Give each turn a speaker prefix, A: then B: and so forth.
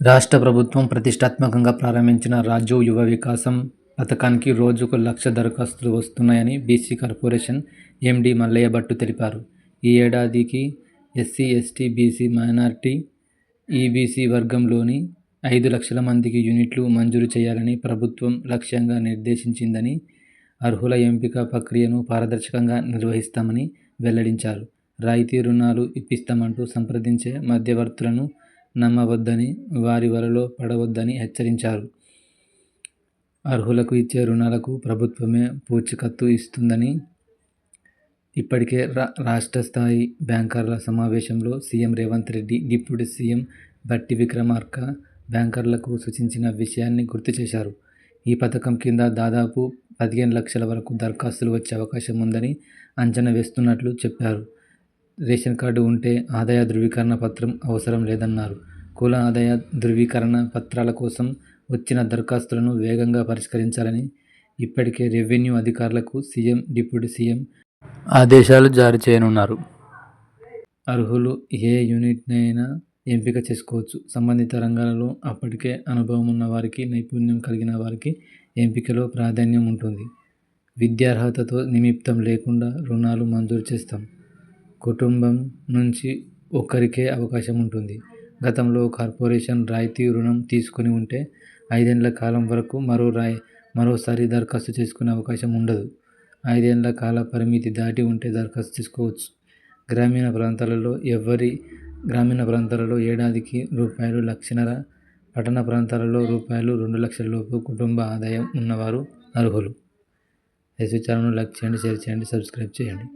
A: రాష్ట్ర ప్రభుత్వం ప్రతిష్టాత్మకంగా ప్రారంభించిన రాజు యువ వికాసం పథకానికి రోజుకు లక్ష దరఖాస్తులు వస్తున్నాయని BC corporation MD Mallaiah Bhattu తెలిపారు. ఈ ఏడాదికి SC, ST, BC, minority, EBC వర్గంలోని ఐదు లక్షల మందికి యూనిట్లు మంజూరు చేయాలని ప్రభుత్వం లక్ష్యంగా నిర్దేశించిందని, అర్హుల ఎంపిక ప్రక్రియను పారదర్శకంగా నిర్వహిస్తామని వెల్లడించారు. రాయితీ రుణాలు ఇప్పిస్తామంటూ సంప్రదించే మధ్యవర్తులను నమ్మవద్దని, వారి వలలో పడవద్దని హెచ్చరించారు. అర్హులకు ఇచ్చే రుణాలకు ప్రభుత్వమే పూచికత్తు ఇస్తుందని, ఇప్పటికే రాష్ట్ర స్థాయి బ్యాంకర్ల సమావేశంలో CM Revanth Reddy, deputy CM Bhatti Vikramarka బ్యాంకర్లకు సూచించిన విషయాన్ని గుర్తు చేశారు. ఈ పథకం కింద దాదాపు పదిహేను లక్షల వరకు దరఖాస్తులు వచ్చే అవకాశం ఉందని అంచనా వేస్తున్నట్లు చెప్పారు. రేషన్ కార్డు ఉంటే ఆదాయ ధృవీకరణ పత్రం అవసరం లేదన్నారు. కుల ఆదాయ ధృవీకరణ పత్రాల కోసం వచ్చిన దరఖాస్తులను వేగంగా పరిష్కరించాలని ఇప్పటికే రెవెన్యూ అధికారులకు సీఎం, డిప్యూటీ సీఎం ఆదేశాలు జారీ చేయనున్నారు. అర్హులు ఏ యూనిట్నైనా ఎంపిక చేసుకోవచ్చు. సంబంధిత రంగాలలో అప్పటికే అనుభవం ఉన్న వారికి, నైపుణ్యం కలిగిన వారికి ఎంపికలో ప్రాధాన్యం ఉంటుంది. విద్యార్హతతో నిమిత్తం లేకుండా రుణాలు మంజూరు చేస్తాం. కుటుంబం నుంచి ఒక్కరికే అవకాశం ఉంటుంది. గతంలో కార్పొరేషన్ రాయితీ రుణం తీసుకొని ఉంటే ఐదేళ్ళ కాలం వరకు మరోసారి దరఖాస్తు చేసుకునే అవకాశం ఉండదు. ఐదేళ్ళ కాల పరిమితి దాటి ఉంటే దరఖాస్తు చేసుకోవచ్చు. గ్రామీణ ప్రాంతాలలో ఎవరి గ్రామీణ ప్రాంతాలలో ఏడాదికి రూపాయలు లక్షన్నర, పట్టణ ప్రాంతాలలో రూపాయలు రెండు లక్షల లోపు కుటుంబ ఆదాయం ఉన్నవారు అర్హులు. ఎస్వీ ఛానల్ను లైక్ చేయండి, షేర్ చేయండి, సబ్స్క్రైబ్ చేయండి.